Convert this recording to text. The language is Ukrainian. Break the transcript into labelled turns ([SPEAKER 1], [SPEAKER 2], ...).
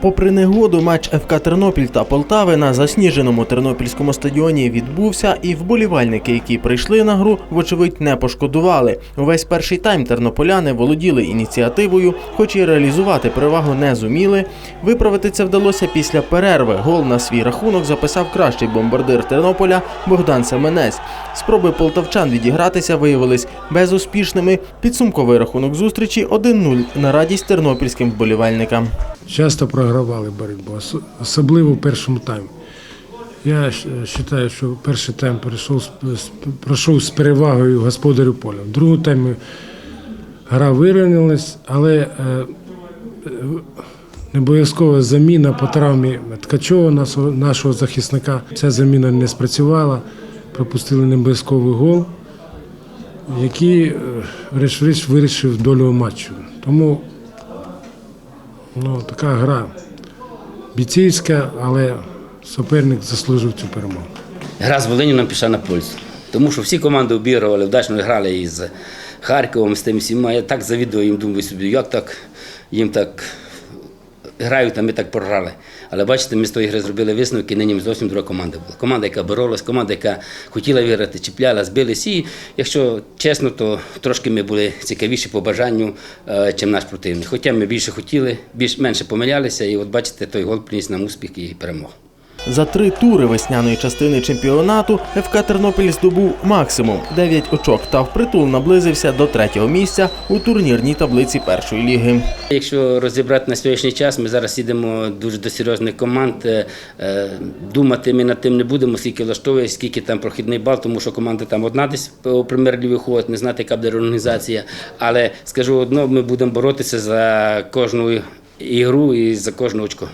[SPEAKER 1] Попри негоду, матч ФК Тернопіль та Полтави на засніженому тернопільському стадіоні відбувся, і вболівальники, які прийшли на гру, вочевидь не пошкодували. Увесь перший тайм тернополяни володіли ініціативою, хоч і реалізувати перевагу не зуміли. Виправити це вдалося після перерви. Гол на свій рахунок записав кращий бомбардир Тернополя Богдан Семенець. Спроби полтавчан відігратися виявились безуспішними. Підсумковий рахунок зустрічі 1-0 на радість тернопільським вболівальникам.
[SPEAKER 2] Часто програвали боротьбу, особливо в першому таймі. Я вважаю, що перший тайм пройшов, пройшов з перевагою господарю поля. В другому таймі гра вирівнялась, але е, е, не обов'язкова заміна по травмі Ткачова, нашого, захисника. Ця заміна не спрацювала, пропустили небов'язковий гол, який, е, врешті-решт, вирішив долю матчу. Тому Ну, така гра бійцівська, але суперник заслужив цю перемогу.
[SPEAKER 3] Гра з Волиню нам пішла на пульс, Тому що всі команди обігрували, вдачно грали із Харковом, з тим всіма. Я так завідую їм, думаю собі, як так їм так грають, а ми так програли. Але бачите, ми з тої гри зробили висновки, нині зовсім друга команда була. Команда, яка боролась, команда, яка хотіла виграти, чіпляла, збились. І якщо чесно, то трошки ми були цікавіші по бажанню, е, чим наш противник. Хоча ми більше хотіли, більш менше помилялися, і от бачите, той гол приніс нам успіх і перемогу.
[SPEAKER 1] За три тури весняної частини чемпіонату ФК Тернопіль здобув максимум 9 очок та впритул наблизився до третього місця у турнірній таблиці першої ліги.
[SPEAKER 3] Якщо розібрати на сьогоднішній час, ми зараз їдемо дуже до серйозних команд. Е, е, Думати ми над тим не будемо, скільки влаштовує, скільки там прохідний бал, тому що команда там одна десь у прем'єр-лі виходить, не знати, яка буде організація. Але скажу одно, ми будемо боротися за кожну ігру і за кожне очко.